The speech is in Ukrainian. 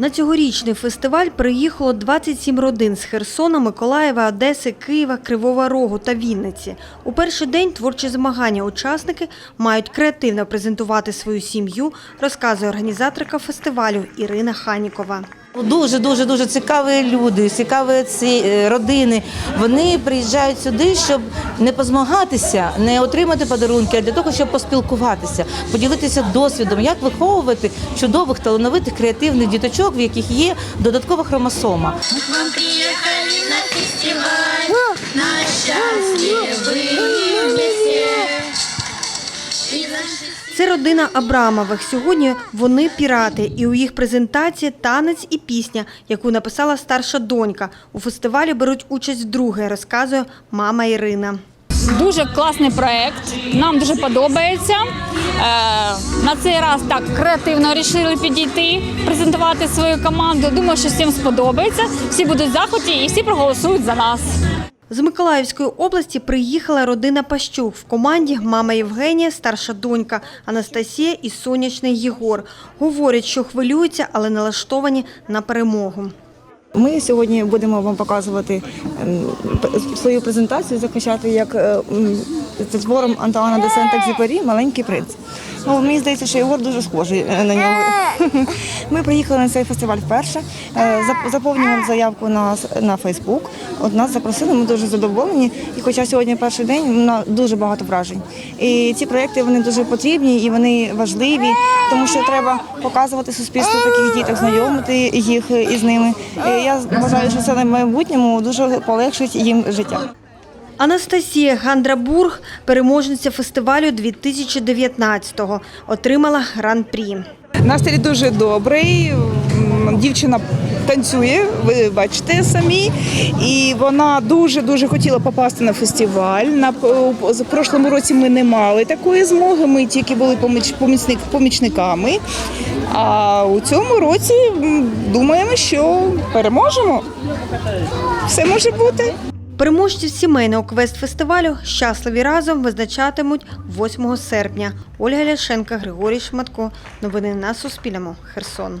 На цьогорічний фестиваль приїхало 27 родин з Херсона, Миколаєва, Одеси, Києва, Кривого Рогу та Вінниці. У перший день творчі змагання учасники мають креативно презентувати свою сім'ю, розказує організаторка фестивалю Ірина Ханікова. Дуже дуже дуже цікаві люди, цікаві ці е, родини. Вони приїжджають сюди, щоб не позмагатися, не отримати подарунки, а для того, щоб поспілкуватися, поділитися досвідом, як виховувати чудових, талановитих, креативних діточок, в яких є додаткова хромосома. Вам приехали на фестиваль, на счастливые родина Абрамових. Сьогодні вони пірати, і у їх презентації танець і пісня, яку написала старша донька. У фестивалі беруть участь вдруге, розказує мама Ірина. Дуже класний проект. Нам дуже подобається. Е, на цей раз так креативно вирішили підійти, презентувати свою команду. Думаю, що всім сподобається. Всі будуть в захваті і всі проголосують за нас. З Миколаївської області приїхала родина Пащук. В команді мама Євгенія, старша донька Анастасія і сонячний Єгор. Говорять, що хвилюються, але налаштовані на перемогу. Ми сьогодні будемо вам показувати ем, свою презентацію, захищати як е, за твором Антуана де Сент-Екзюпері «Маленький принц». Ну, мені здається, що Єгор дуже схожий е, на нього. Ми приїхали на цей фестиваль вперше, е, заповнювали заявку на, на Фейсбук. От нас запросили, ми дуже задоволені. І хоча сьогодні перший день, на дуже багато вражень. І ці проекти вони дуже потрібні і вони важливі, тому що треба показувати суспільству таких діток, знайомити їх із ними. І я вважаю, що це на майбутньому дуже полегшить їм життя. Анастасія Гандрабург, переможниця фестивалю 2019-го, отримала гран-прі. Настрій дуже добрий. Дівчина танцює, ви бачите самі. І вона дуже дуже хотіла попасти на фестиваль. На з прошлому році ми не мали такої змоги. Ми тільки були поміч- помічник, помічниками. А у цьому році думаємо, що переможемо. Все може бути. Переможців сімейного квест-фестивалю «Щасливі разом» визначатимуть 8 серпня. Ольга Ляшенка, Григорій Шматко. Новини на Суспільному. Херсон.